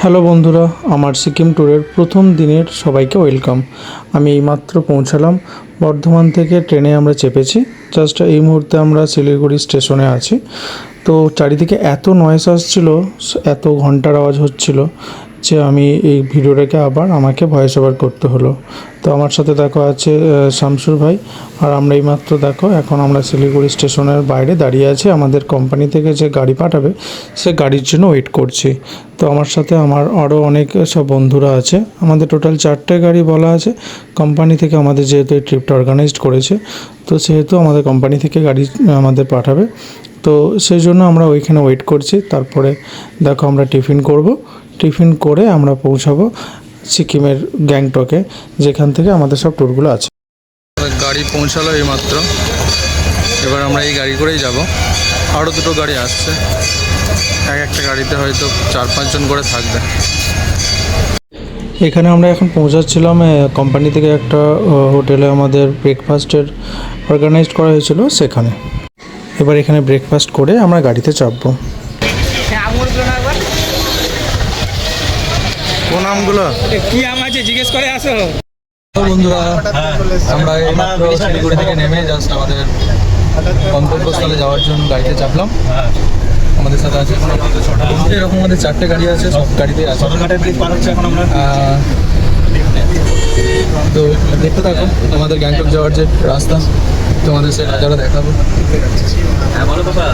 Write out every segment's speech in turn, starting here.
Hello বন্ধুরা, আমার সিকিম ট্যুরের প্রথম দিনের সবাইকে ওয়েলকাম। আমি এইমাত্র পৌঁছালাম। বর্ধমান থেকে ট্রেনে আমরা চেপেছি। জাস্ট এই মুহূর্তে আমরা শিলিগুড়ি স্টেশনে আছি। তো চারিদিকে এত নয়েস আসছিল, এত ঘণ্টার আওয়াজ হচ্ছিল। যে আমি এই ভিডিওটাকে আবার আমাকে ভয়েস ওভার করতে হলো। তো আমার সাথে দেখো আছে শামসুর ভাই। আর আমরা এইমাত্র দেখো, এখন আমরা শিলিগুড়ি স্টেশনের বাইরে দাঁড়িয়ে আছি। আমাদের কোম্পানি থেকে যে গাড়ি পাঠাবে, সে গাড়ির জন্য ওয়েট করছি। তো আমার সাথে আমার আরও অনেক সব বন্ধুরা আছে। আমাদের টোটাল চারটে গাড়ি বলা আছে। কোম্পানি থেকে আমাদের যেহেতু এই ট্রিপটা অর্গানাইজড করেছে, তো সেহেতু আমাদের কোম্পানি থেকে গাড়ি আমাদের পাঠাবে। তো সেই জন্য আমরা ওইখানে ওয়েট করছি। তারপরে দেখো আমরা টিফিন করব। টিফিন করে আমরা পৌঁছাবো সিকিমের গ্যাংটকে যেখান থেকে আমাদের সব ট্যুরগুলো আছে। গাড়ি পৌঁছালো এইমাত্র। এবার আমরা এই গাড়ি করেই যাব। আরও দুটো গাড়ি আসছে। এক একটা গাড়িতে হয়তো চার পাঁচজন করে থাকবে। এখানে আমরা এখন পৌঁছাচ্ছিলাম কোম্পানি থেকে একটা হোটেলে আমাদের ব্রেকফাস্টের অর্গানাইজ করা হয়েছিল সেখানে। এবার এখানে ব্রেকফাস্ট করে আমরা গাড়িতে চাপবো। কোন আমগুলো কি আম আছে জিজ্ঞেস করে আসো। বন্ধুরা আমরা এইমাত্র শিলিগুড়ি থেকে নেমে জাস্ট আমাদের গন্তব্যস্থলে যাওয়ার জন্য গাড়িতে চাপলাম। আমাদের সাথে আছে এরকম আমাদের চারটে গাড়ি আছে সব গাড়িতে আছে। তো দেখতে থাকো আমাদের গ্যাংটক যাওয়ার যে রাস্তা তোমাদের সে নজারা দেখাবো।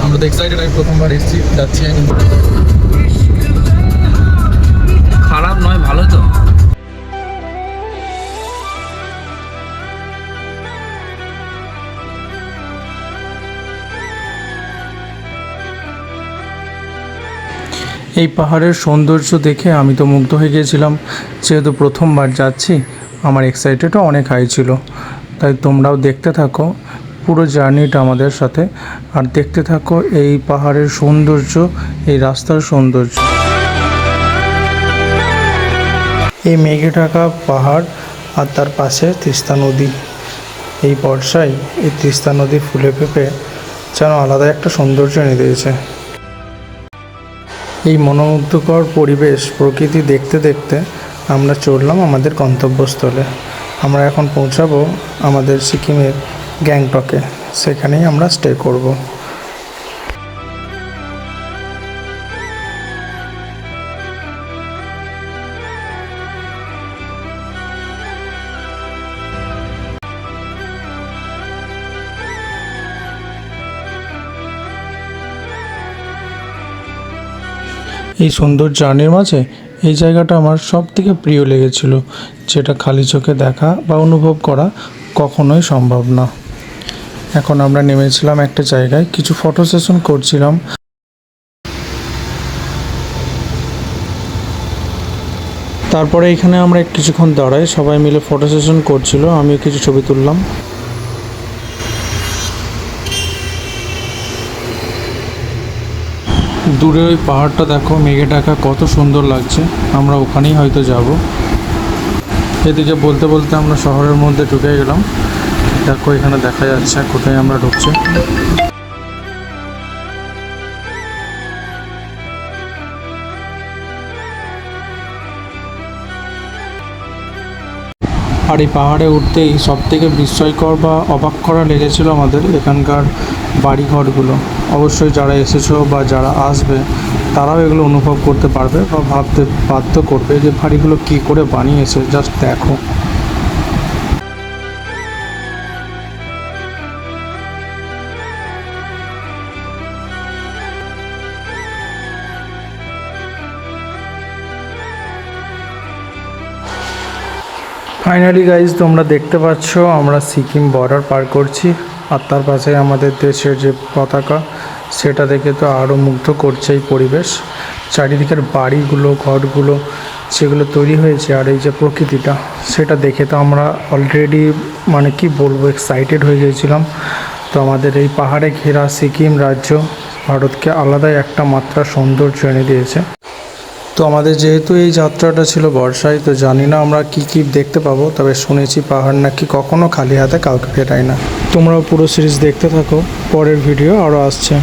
আমরা তো এক্সাইটেড আমি প্রথমবার এসেছি যাচ্ছি। খারাপ নয়, ভালো তো। এই পাহাড়ের সৌন্দর্য দেখে আমি তো মুগ্ধ হয়ে গিয়েছিলাম। যেহেতু প্রথমবার যাচ্ছি, আমার এক্সাইটেডও অনেক হাই ছিল। তাই তোমরাও দেখতে থাকো, পুরো জার্নিটা আমাদের সাথে। আর দেখতে থাকো এই পাহাড়ের সৌন্দর্য, এই রাস্তার সৌন্দর্য। এই মেঘে ঢাকা পাহাড় আর তার পাশে তিস্তা নদী। এই বর্ষায় এই তিস্তা নদী ফুলে ফেপে যেন আলাদা একটা সৌন্দর্য এনে দিয়েছে। এই মনোমুগ্ধকর পরিবেশ প্রকৃতি দেখতে দেখতে আমরা চললাম আমাদের গন্তব্যস্থলে। আমরা এখন পৌঁছাবো আমাদের সিকিমের গ্যাংটকে। সেখানেই আমরা স্টে করব। এই সুন্দর জার্নির মাঝে এই জায়গাটা আমার সব থেকে প্রিয় লেগেছিল, যেটা খালি চোখে দেখা বা অনুভব করা কখনোই সম্ভব না। এখন আমরা নেমেছিলাম একটা জায়গায়, কিছু ফটো সেশন করছিলাম। তারপরে এখানে আমরা কিছুক্ষণ দাঁড়াই সবাই মিলে ফটো সেশন করছিল, আমিও কিছু ছবি তুললাম। দূরে ওই পাহাড়টা দেখো মেঘে ঢাকা কত সুন্দর লাগছে। আমরা ওখানেই হয়তো যাব। এদিকে বলতে বলতে আমরা শহরের মধ্যে ঢুকে গেলাম। দেখো, এখানে দেখা যাচ্ছে কোথায় আমরা ঢুকছি। আর এই পাহাড়ে উঠতেই সব থেকে বিস্ময়কর বা অবাক করা লেগেছিলো আমাদের এখানকার বাড়িঘরগুলো। অবশ্যই যারা এসেছ বা যারা আসবে, তারাও এগুলো অনুভব করতে পারবে বা ভাবতে বাধ্য করবে যে বাড়িগুলো কী করে বানিয়েছে জাস্ট দেখো। ফাইনালি গাইজ তোমরা দেখতে পাচ্ছ, আমরা সিকিম বর্ডার পার করছি। আর তার পাশে আমাদের দেশের যে পতাকা, সেটা দেখে তো আরও মুগ্ধ করছে এই পরিবেশ। চারিদিকের বাড়িগুলো, ঘরগুলো, সেগুলো তৈরি হয়েছে, আর এই যে প্রকৃতিটা, সেটা দেখে তো আমরা অলরেডি মানে কি বলব এক্সাইটেড হয়ে গিয়েছিলাম। তো আমাদের এই পাহাড়ে ঘেরা সিকিম রাজ্য ভারতকে আলাদাই একটা মাত্রা সৌন্দর্য এনে দিয়েছে। তো আমাদের যেহেতু এই যাত্রাটা ছিল বর্ষায়, তো জানি না আমরা কি কি দেখতে পাবো, তবে শুনেছি পাহাড় নাকি কখনো খালি হাতে কাউকে ফেরায় না। তোমরাও পুরো সিরিজ দেখতে থাকো, পরের ভিডিও আরও আসছে।